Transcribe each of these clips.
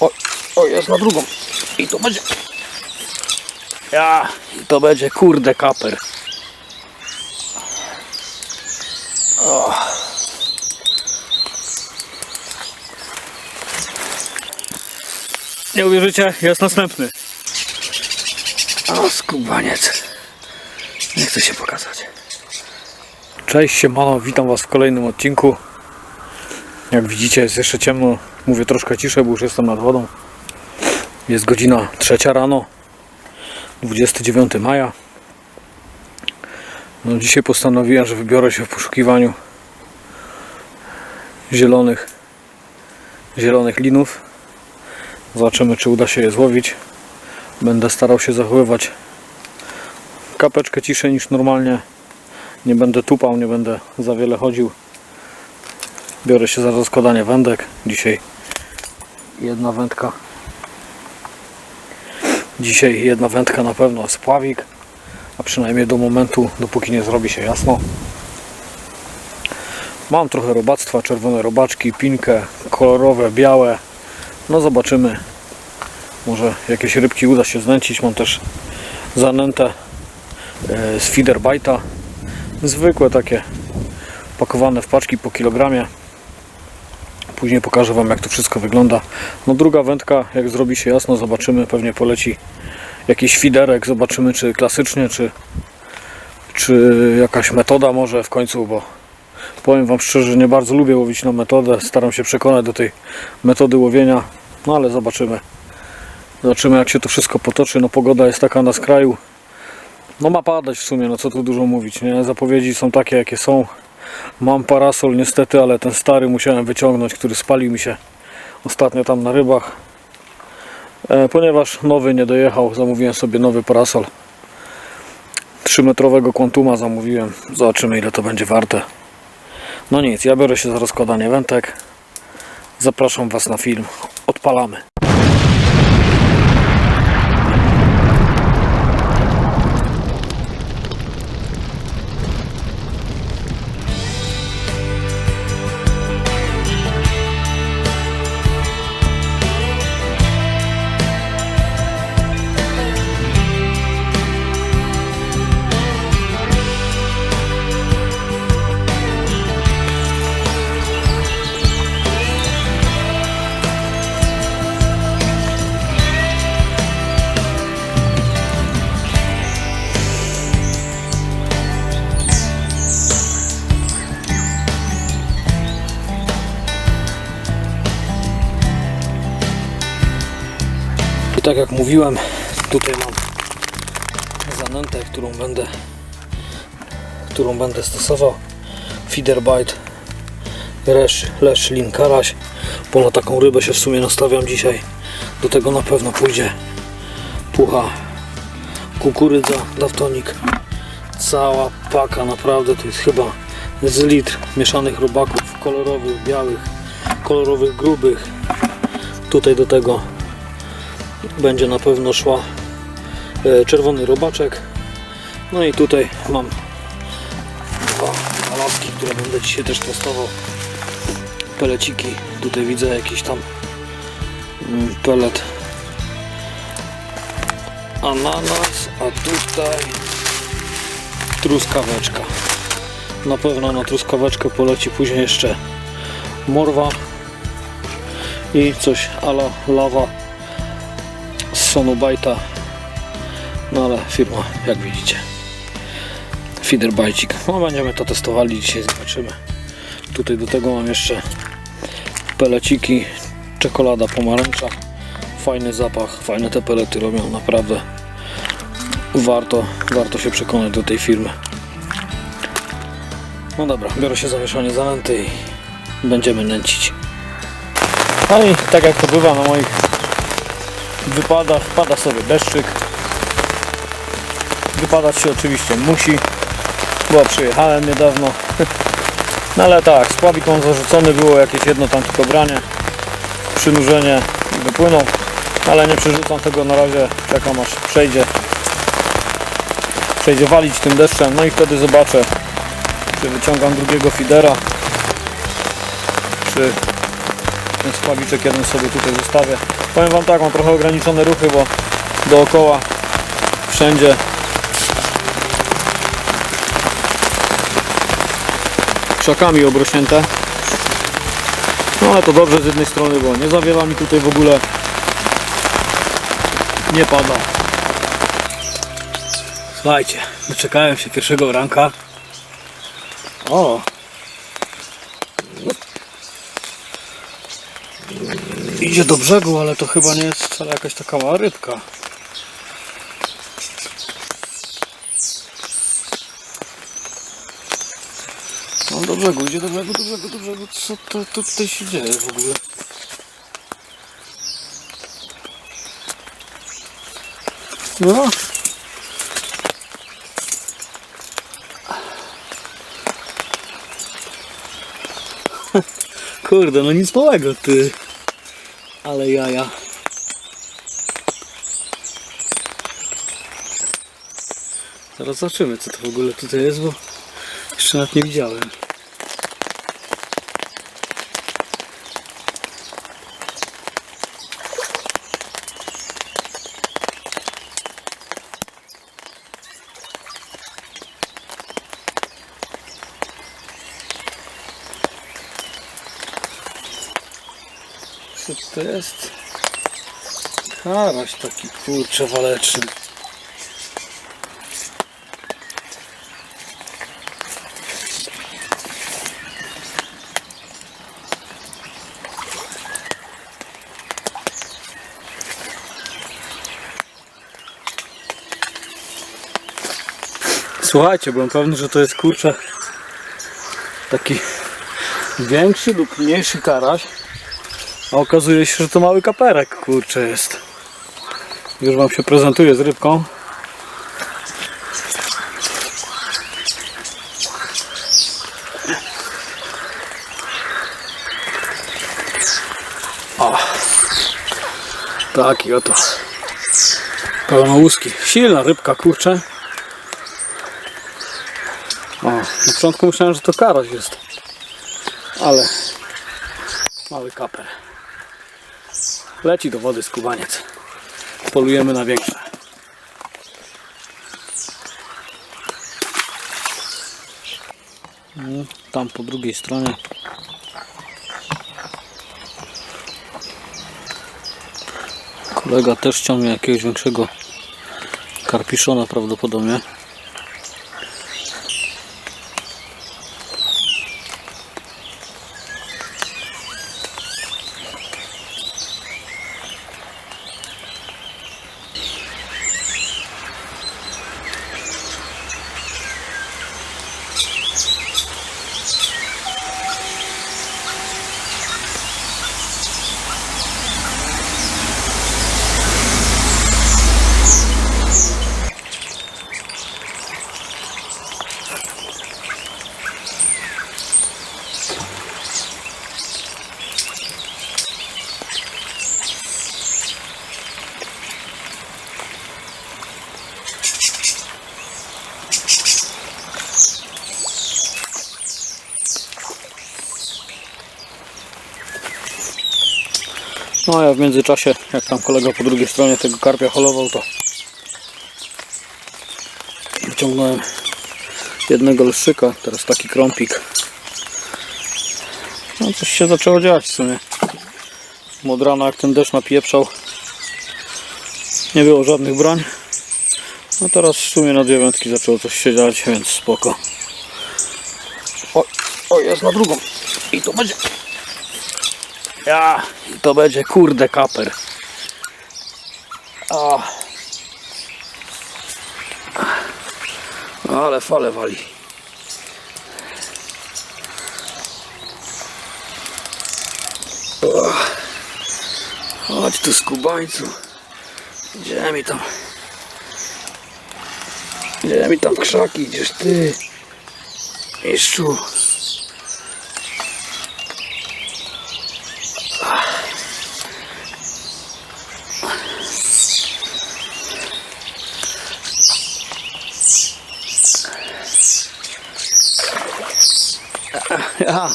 O, o, jest na drugą. I to będzie... Ja, i to będzie kurde kaper. O. Nie uwierzycie, jest następny. O, skubaniec. Nie chcę się pokazać. Cześć, siemano, witam was w kolejnym odcinku. Jak widzicie jest jeszcze ciemno, mówię troszkę ciszej, bo już jestem nad wodą. Jest godzina trzecia rano, 29 maja. No, dzisiaj postanowiłem, że wybiorę się w poszukiwaniu zielonych, zielonych linów. Zobaczymy, czy uda się je złowić. Będę starał się zachowywać kapeczkę ciszej niż normalnie. Nie będę tupał, nie będę za wiele chodził. Biorę się za rozkładanie wędek. Dzisiaj jedna wędka. Dzisiaj jedna wędka na pewno spławik, a przynajmniej do momentu, dopóki nie zrobi się jasno. Mam trochę robactwa, czerwone robaczki, pinkę, kolorowe, białe. No zobaczymy. Może jakieś rybki uda się znęcić. Mam też zanętę e, z feederbite'a. Zwykłe takie pakowane w paczki po kilogramie. Później pokażę Wam jak to wszystko wygląda. No druga wędka, jak zrobi się jasno, zobaczymy. Pewnie poleci jakiś fiderek. Zobaczymy czy klasycznie, czy, czy jakaś metoda może w końcu, bo powiem Wam szczerze, nie bardzo lubię łowić na metodę. Staram się przekonać do tej metody łowienia. No ale zobaczymy. Zobaczymy jak się to wszystko potoczy. No pogoda jest taka na skraju. No ma padać w sumie, no co tu dużo mówić, nie? Zapowiedzi są takie jakie są. Mam parasol niestety, ale ten stary musiałem wyciągnąć, który spalił mi się ostatnio tam na rybach. E, ponieważ nowy nie dojechał, zamówiłem sobie nowy parasol. 3-metrowego Quantuma zamówiłem. Zobaczymy ile to będzie warte. No nic, ja biorę się za rozkładanie wędek. Zapraszam Was na film. Odpalamy. Tak jak mówiłem, tutaj mam zanętę, którą będę którą będę stosował. Feederbite Resz, lesz, lin, karaś. Bo na taką rybę się w sumie nastawiam dzisiaj. Do tego na pewno pójdzie pucha, kukurydza, daftonik. Cała paka, naprawdę to jest chyba z litr mieszanych robaków, kolorowych, białych, kolorowych, grubych. Tutaj do tego będzie na pewno szła e, czerwony robaczek. No i tutaj mam dwa alaski, które będę dzisiaj też testował. Peleciki. Tutaj widzę jakiś tam mm, pelet ananas, a tutaj truskaweczka. Na pewno na truskaweczkę poleci później jeszcze morwa i coś ala lawa z Sonobajta. No ale firma, jak widzicie. Feederbajcik. No będziemy to testowali dzisiaj, zobaczymy. Tutaj do tego mam jeszcze peleciki, czekolada pomarańcza. Fajny zapach, fajne te pelety robią, naprawdę. Warto, warto się przekonać do tej firmy. No dobra, biorę się za mieszanie i będziemy nęcić. No i tak jak to bywa na moich wypadach, pada sobie deszczyk. Wypadać się oczywiście musi, bo przyjechałem niedawno. No ale tak, spławik mam zarzucony, było jakieś jedno tam tylko branie, przynurzenie wypłynął, ale nie przerzucam tego na razie, czekam aż przejdzie, przejdzie walić tym deszczem, no i wtedy zobaczę, czy wyciągam drugiego fidera, czy Ten spławiczek jeden sobie tutaj zostawię. Powiem Wam tak, mam trochę ograniczone ruchy, bo dookoła wszędzie krzakami obrośnięte. No ale to dobrze z jednej strony, bo nie zawiera mi tutaj w ogóle. Nie pada. Słuchajcie, doczekałem się pierwszego ranka. O! Idzie do brzegu, ale to chyba nie jest wcale jakaś taka mała rybka. No do brzegu, idzie do brzegu, do brzegu, do brzegu. Co to, to tutaj się dzieje w ogóle? No. Kurde, no nic małego, ty. Ale jaja. Zaraz zobaczymy, co to w ogóle tutaj jest, bo jeszcze nawet nie widziałem. Co to jest? Karaś taki kurczę waleczny. Słuchajcie, byłem pewny, że to jest kurczę taki większy lub mniejszy karaś. A okazuje się, że to mały kaperek, kurczę jest. Już wam się prezentuje z rybką. O, taki oto pełnołuski. Silna rybka, kurczę. O, na początku myślałem, że to karoś jest. Ale mały kaper. Leci do wody skubaniec. Polujemy na większe. Mm, Tam po drugiej stronie. Kolega też ciągnie jakiegoś większego karpiszona prawdopodobnie. No ja w międzyczasie, jak tam kolega po drugiej stronie tego karpia holował, to wyciągnąłem jednego leszczyka, teraz taki krąpik. No coś się zaczęło dziać w sumie. Od rana jak ten deszcz napieprzał, nie było żadnych brań. No teraz w sumie na dwie wędki zaczęło coś się dziać, więc spoko. O, o jest na drugą. I to będzie ja, to będzie kurde kaper. O. Ale fale wali. O. Chodź tu skubańcu. Gdzie mi tam? Gdzie mi tam krzaki idziesz ty? Mistrzu.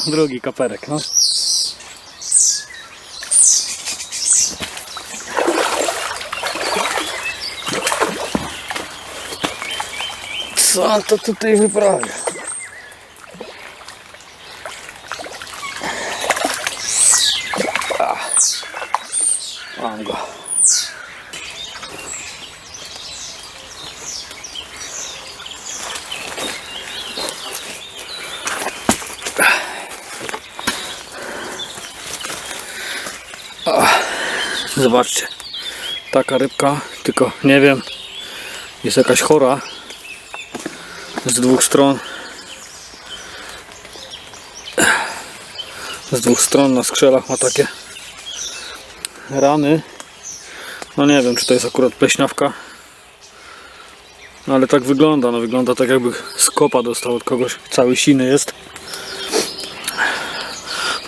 drugi koperek, no. Co on to tutaj wyprawia? Mam go. Zobaczcie, taka rybka, tylko nie wiem, jest jakaś chora z dwóch stron. Z dwóch stron na skrzelach ma takie rany. No nie wiem, czy to jest akurat pleśniawka. No ale tak wygląda, no wygląda tak jakby skopa dostał od kogoś, cały siny jest.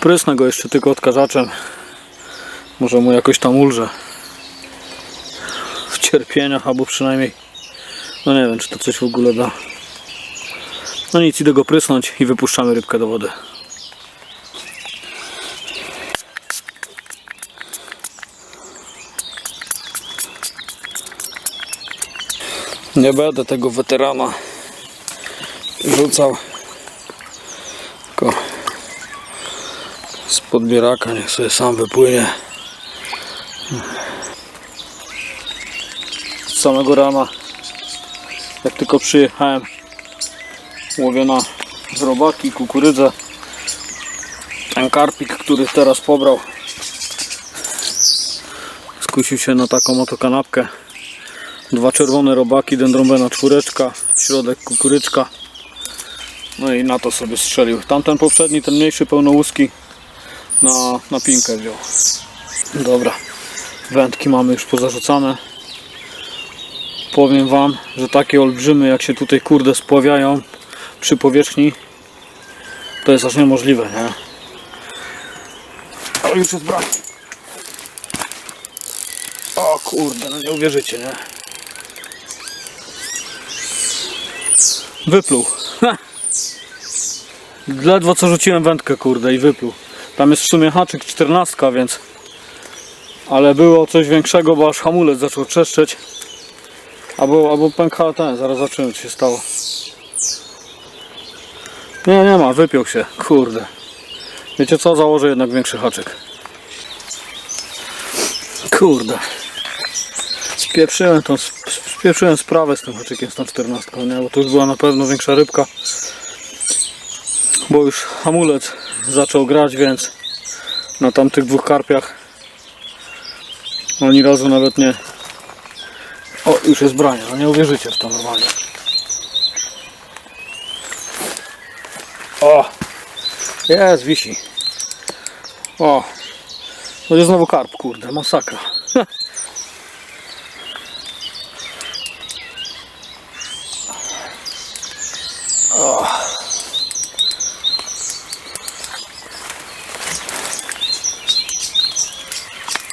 Prysnę go jeszcze tylko odkażaczem. Może mu jakoś tam ulże. W cierpieniach, albo przynajmniej no nie wiem, czy to coś w ogóle da. No nic, idę go prysnąć i wypuszczamy rybkę do wody. Nie będę tego weterana rzucał. Tylko z podbieraka niech sobie sam wypłynie. Z samego rana jak tylko przyjechałem łowię na robaki, kukurydzę ten karpik, który teraz pobrał. Skusił się na taką oto kanapkę. Dwa czerwone robaki, dendrobena czwóreczka środek kukuryczka no i na to sobie strzelił. Tamten poprzedni, ten mniejszy pełnołuski na, na pinkę wziął. Dobra wędki mamy już pozarzucane powiem wam, że takie olbrzymy jak się tutaj kurde spławiają przy powierzchni to jest aż niemożliwe, nie? Ale już jest brak. O kurde, no nie uwierzycie, nie? Wypluł. Ledwo co rzuciłem wędkę, kurde, i wypluł. Tam jest w sumie haczyk 14, więc... Ale było coś większego, bo aż hamulec zaczął trzeszczeć. Albo, albo pękała ten, zaraz zobaczymy co się stało. Nie, nie ma, wypiął się, kurde. Wiecie co, założę jednak większy haczyk. Kurde. Spieprzyłem tą, spieprzyłem sprawę z tym haczykiem z tą 14, nie? Bo to już była na pewno większa rybka. Bo już hamulec zaczął grać, więc na tamtych dwóch karpiach ani razu nawet nie o, już jest branie, no nie uwierzycie w to normalnie. O! Jest, wisi. O! Będzie znowu karp, kurde, masakra. O.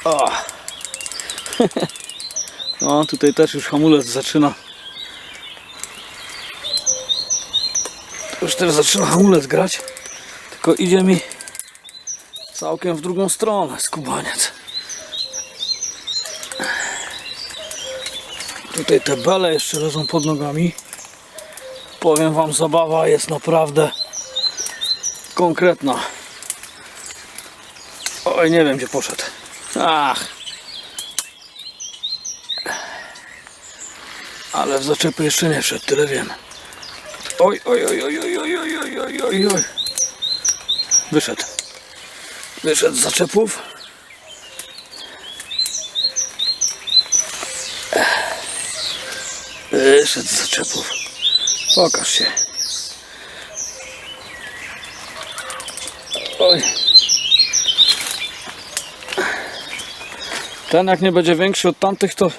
O. No, tutaj też już hamulec zaczyna. Już też zaczyna hamulec grać. Tylko idzie mi całkiem w drugą stronę skubaniec. Tutaj te bele jeszcze leżą pod nogami. Powiem wam, zabawa jest naprawdę konkretna. Oj, nie wiem gdzie poszedł. Ach. Ale w zaczepy jeszcze nie wszedł, tyle wiem. Oj, oj, oj, oj, oj, oj, oj, oj, oj, oj, oj. Wyszedł. Wyszedł z zaczepów. Wyszedł z zaczepów. Pokaż się. Oj. Ten jak nie będzie większy od tamtych, to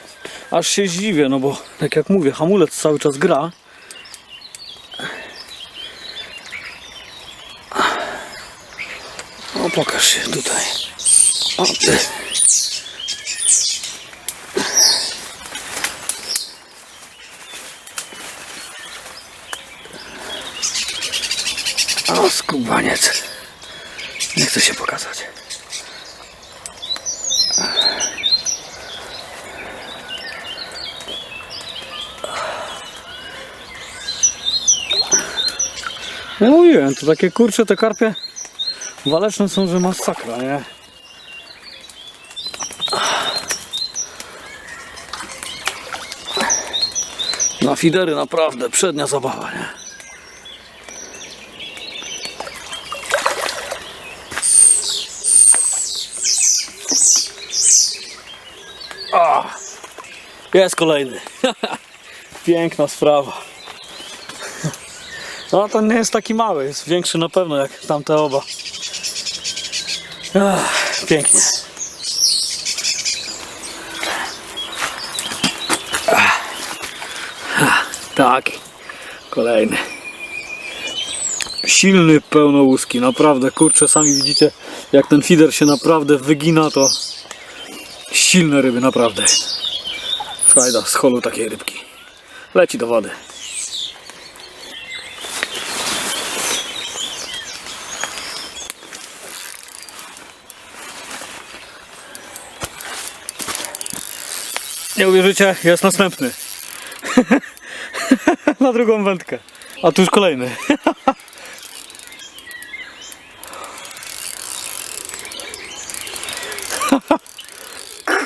aż się zdziwię, no bo tak jak mówię, hamulec cały czas gra. O, pokaż się tutaj. O, ty. O, skubaniec. Nie chce się pokazać. Ja mówiłem, to takie kurcze te karpie waleczne są, że masakra, nie? Na fidery naprawdę przednia zabawa, nie? A, jest kolejny. Piękna sprawa. No to nie jest taki mały, jest większy na pewno jak tamte oba. Ach, pięknie. Tak, kolejny. Silny, pełnołuski, naprawdę, kurczę, sami widzicie, jak ten fider się naprawdę wygina, to silne ryby, naprawdę. Frajda z holu takiej rybki. Leci do wody. Nie uwierzycie, jest następny. Na drugą wędkę. A tu już kolejny.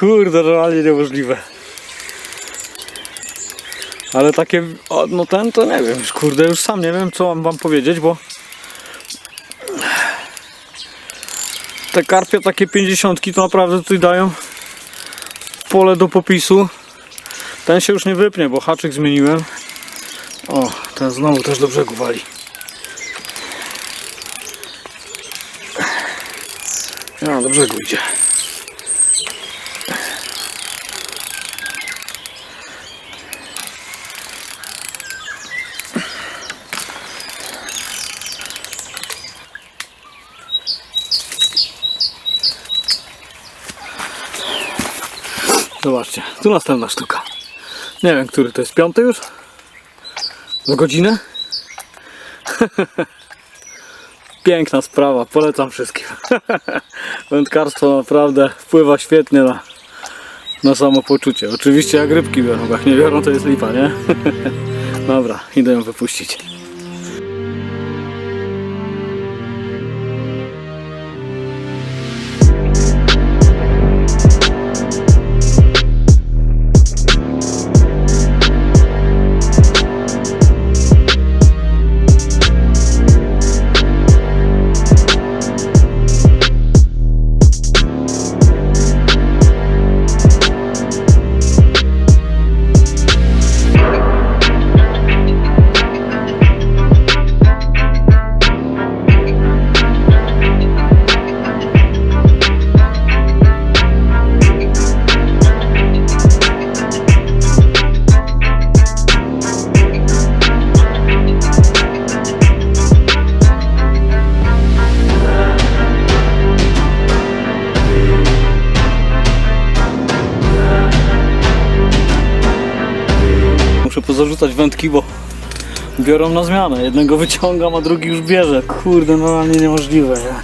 Kurde, realnie niemożliwe. Ale takie, no ten to nie wiem, kurde, już sam nie wiem co mam wam powiedzieć, bo te karpie takie 50 to naprawdę tutaj dają pole do popisu. Ten się już nie wypnie, bo haczyk zmieniłem. O, ten znowu też do brzegu wali. Ja, do brzegu idzie. Zobaczcie, tu następna sztuka. Nie wiem, który to jest piąty już? W godzinę? Piękna sprawa, polecam wszystkim. Wędkarstwo naprawdę wpływa świetnie na, na samopoczucie. Oczywiście jak rybki biorą, bo jak nie biorą to jest lipa, nie? Dobra, idę ją wypuścić. Muszę pozarzucać wędki, bo biorą na zmianę. Jednego wyciągam, a drugi już bierze. Kurde, normalnie niemożliwe. Nie?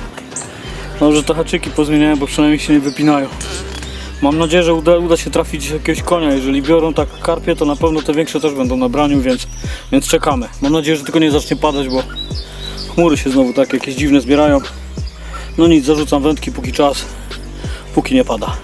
Może to haczyki pozmieniałem, bo przynajmniej się nie wypinają. Mam nadzieję, że uda, uda się trafić jakiegoś konia. Jeżeli biorą tak karpie, to na pewno te większe też będą na braniu, więc, więc czekamy. Mam nadzieję, że tylko nie zacznie padać, bo chmury się znowu tak jakieś dziwne zbierają. No nic, zarzucam wędki póki czas, póki nie pada.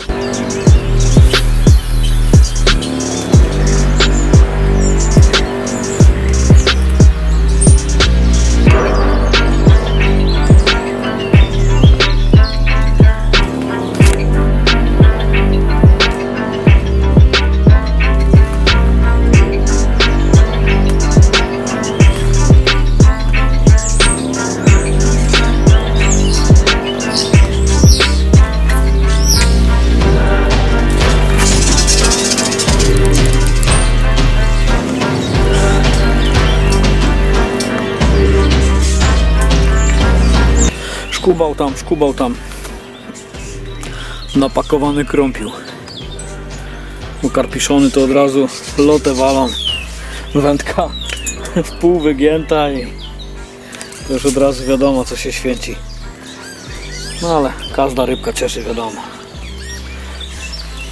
Szkubał tam, szkubał tam. Napakowany krąpił. Ukarpiszony to od razu lotę walą. Wędka w pół wygięta i to już od razu wiadomo co się święci. No ale każda rybka cieszy wiadomo.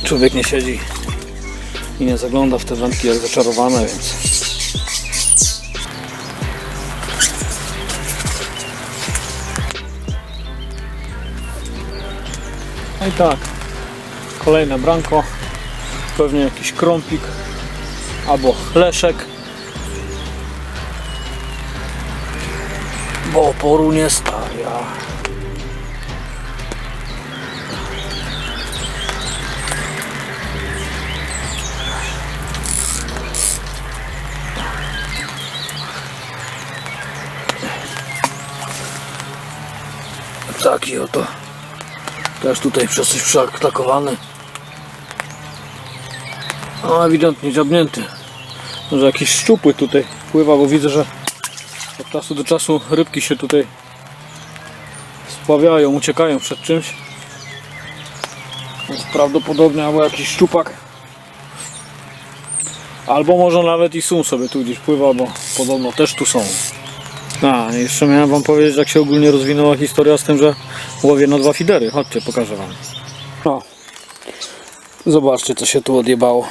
Człowiek nie siedzi i nie zagląda w te wędki jak zaczarowane, więc No i tak, kolejne branko, pewnie jakiś krąpik albo leszek. Bo oporu nie stawia. Taki oto. Też tutaj przez coś przeatakowany. No ewidentnie dziabnięty. Może jakiś szczupły tutaj pływa, bo widzę, że od czasu do czasu rybki się tutaj spławiają, uciekają przed czymś. Więc prawdopodobnie albo jakiś szczupak. Albo może nawet i sum sobie tu gdzieś pływa, bo podobno też tu są. A, jeszcze miałem wam powiedzieć, jak się ogólnie rozwinęła historia z tym, że łowię na dwa fidery. Chodźcie, pokażę wam. O, zobaczcie, co się tu odjebało.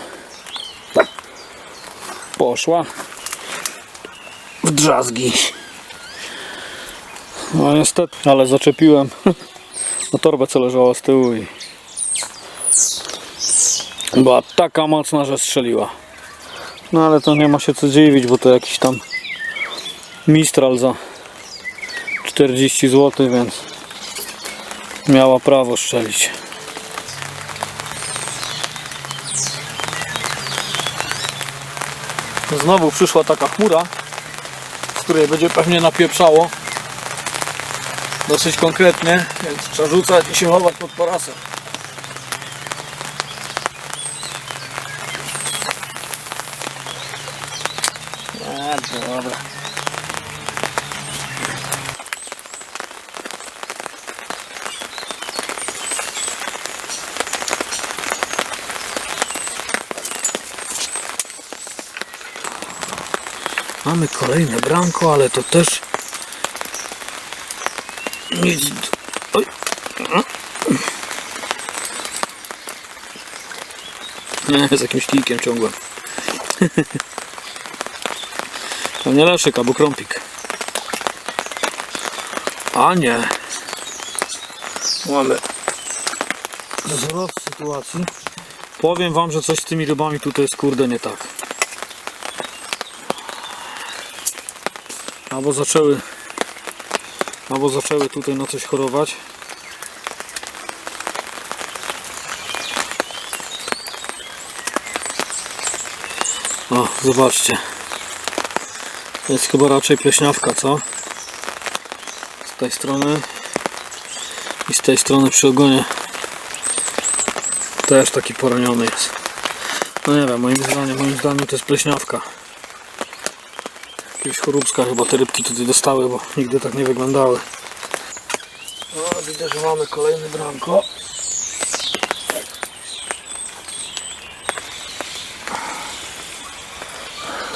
Poszła w drzazgi. No niestety, ale zaczepiłem na torbę, co leżała z tyłu i była taka mocna, że strzeliła. No ale to nie ma się co dziwić, bo to jakiś tam Mistral za 40 zł, więc miała prawo strzelić. Znowu przyszła taka chmura, z której będzie pewnie napieprzało. Dosyć konkretnie, więc trzeba rzucać i się chować pod parasem. A, dobra. Mamy kolejne branko, ale to też nic. Oj. Z jakimś kijkiem ciągłem. To nie leszek, albo krąpik. A nie. Mamy zwrot sytuacji. Powiem wam, że coś z tymi rybami tutaj jest kurde nie tak. Albo zaczęły albo zaczęły tutaj na coś chorować. O, zobaczcie. To jest chyba raczej pleśniawka, co? Z tej strony i z tej strony przy ogonie też taki poraniony jest. No nie wiem, moim zdaniem, moim zdaniem to jest pleśniawka. Jakiegoś choróbska chyba te rybki tutaj dostały, bo nigdy tak nie wyglądały. No, widzę, że mamy kolejny branko.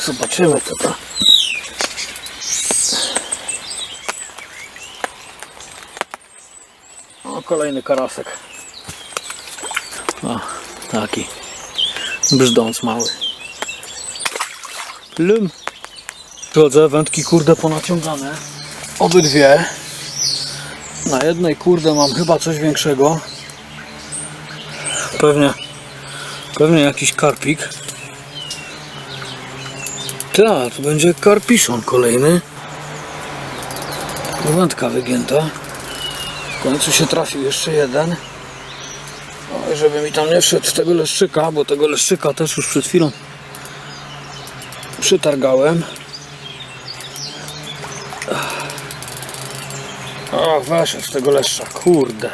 Zobaczymy co to. O, kolejny karasek. O, taki. Brzdąc mały. Lum. Drodze, wędki kurde ponaciągane. Obydwie. Na jednej kurde mam chyba coś większego. Pewnie, pewnie jakiś karpik. Tak, będzie karpiszon kolejny. Wędka wygięta. W końcu się trafił jeszcze jeden. Oj, żeby mi tam nie wszedł tego leszczyka, bo tego leszczyka też już przed chwilą przytargałem. Weszedł z tego leszcza, kurde.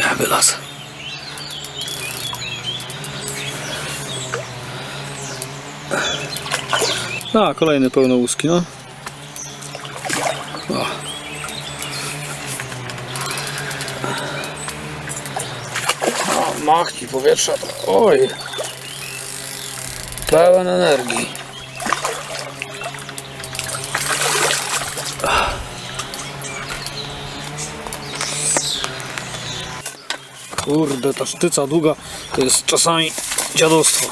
Ja wylazę. A, kolejny pełnołuski, no. O. O, machci powietrza. Oj. Pełen energii. Kurde, ta sztyca długa to jest czasami dziadostwo.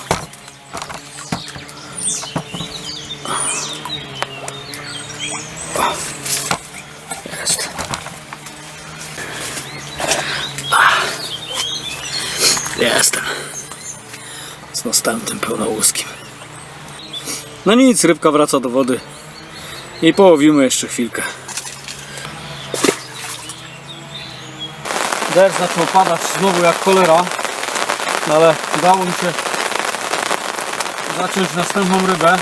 Jest. Jestem. Z następnym pełnołuskim. No nic, rybka wraca do wody. I połowimy jeszcze chwilkę. Deszcz zaczął padać znowu jak cholera. Ale udało mi się zacząć następną rybę.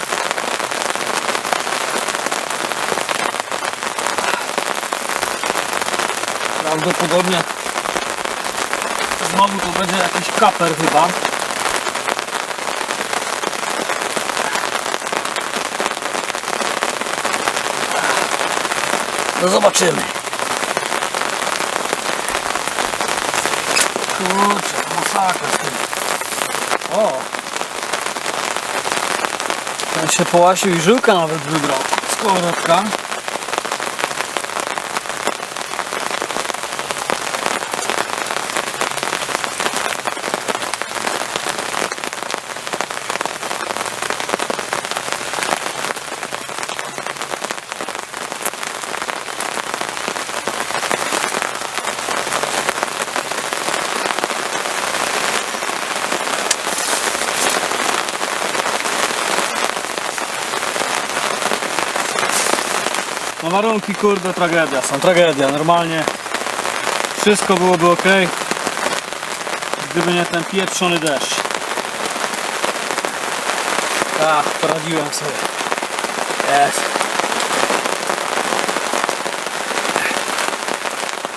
Prawdopodobnie znowu to będzie jakiś kaper chyba. No zobaczymy. Kurczę, masakra z tym. O! Ten się połasił i żyłka nawet wybrał z. No warunki kurde tragedia. Są, tragedia, normalnie wszystko byłoby ok gdyby nie ten pieprzony deszcz. Tak, poradziłem sobie. Jest.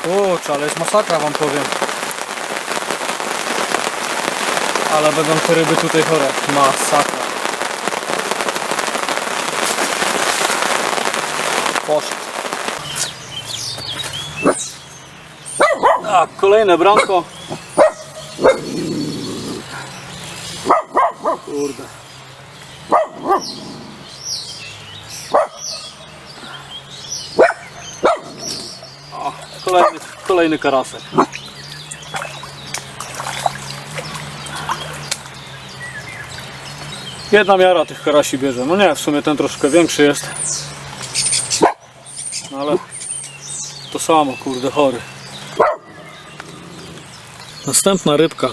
Kurczę, ale jest masakra wam powiem. Ale będą te ryby tutaj chore. Masakra Poszedł. Tak, kolejne branko. Kurde. O, kolejny, kolejny karasek. Jedna miara tych karasi bierze. No nie, w sumie ten troszkę większy jest. No ale to samo, kurde, chory. Następna rybka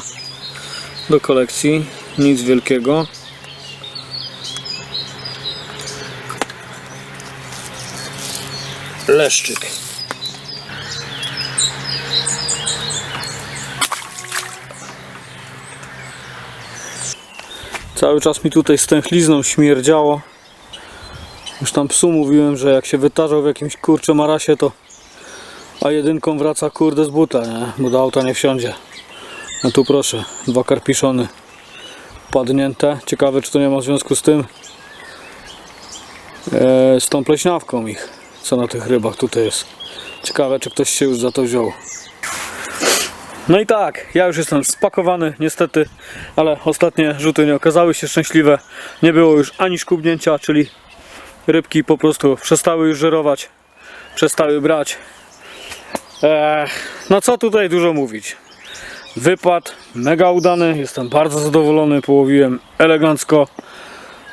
do kolekcji. Nic wielkiego. Leszczyk. Cały czas mi tutaj stęchlizną śmierdziało. Już tam psu mówiłem, że jak się wytarzał w jakimś kurcze marasie, to a jedynką wraca kurde z buta, nie? Bo do auta nie wsiądzie. No tu proszę, dwa karpiszony padnięte. Ciekawe, czy to nie ma związku z tym e, z tą pleśniawką ich, co na tych rybach tutaj jest. Ciekawe, czy ktoś się już za to wziął. No i tak, ja już jestem spakowany, niestety, ale ostatnie rzuty nie okazały się szczęśliwe. Nie było już ani szkubnięcia, czyli rybki po prostu przestały już żerować, przestały brać. Eee, no co tutaj dużo mówić. Wypad mega udany, jestem bardzo zadowolony, połowiłem elegancko.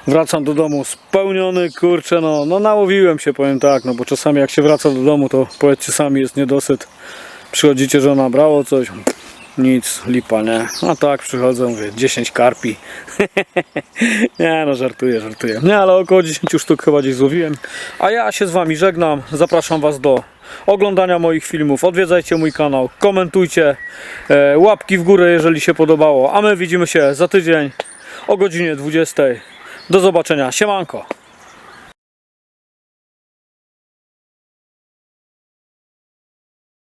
Wracam do domu spełniony, kurczę, no, no nałowiłem się, powiem tak, no bo czasami jak się wraca do domu, to powiedzcie sami, jest niedosyt. Przychodzicie, że nabrało coś, nic, lipa, nie? A tak, przychodzę, mówię, 10 karpi. nie no, żartuję, żartuję. Nie, ale około 10 sztuk chyba gdzieś złowiłem. A ja się z Wami żegnam, zapraszam Was do oglądania moich filmów, odwiedzajcie mój kanał, komentujcie, e, łapki w górę, jeżeli się podobało. A my widzimy się za tydzień o godzinie 20. Do zobaczenia, siemanko!